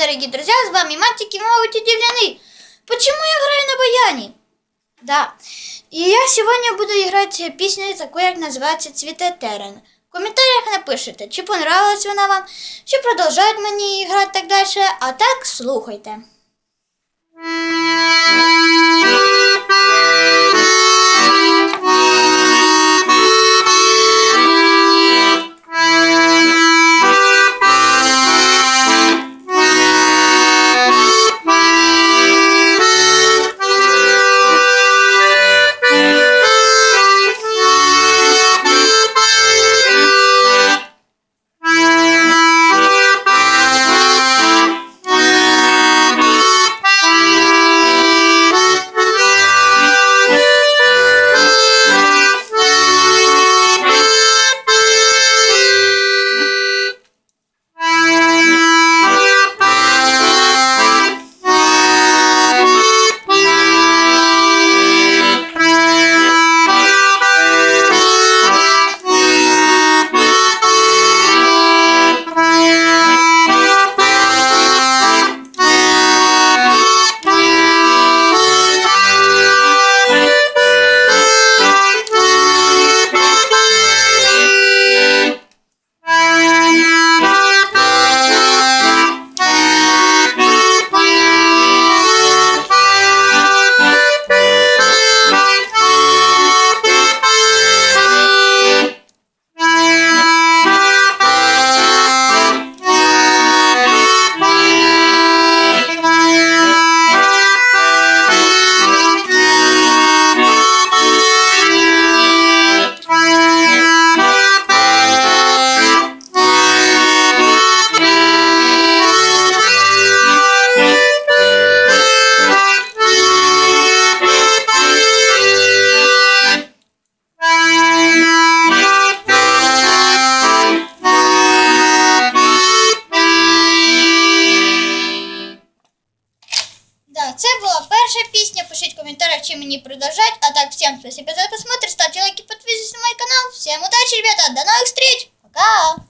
дорогие друзья, с вами мальчики могут удивлены. Почему я играю на баяне? Да. И я сегодня буду играть песню такую, как называется «Цветы терен». В комментариях напишите, чи понравилась вона вам, чи продовжать мені грати так далі, а так слухайте. Була песня. Пишите в комментариях, чем мне продолжать. А так, всем спасибо за просмотр. Ставьте лайки, подписывайтесь на мой канал. Всем удачи, ребята. До новых встреч. Пока.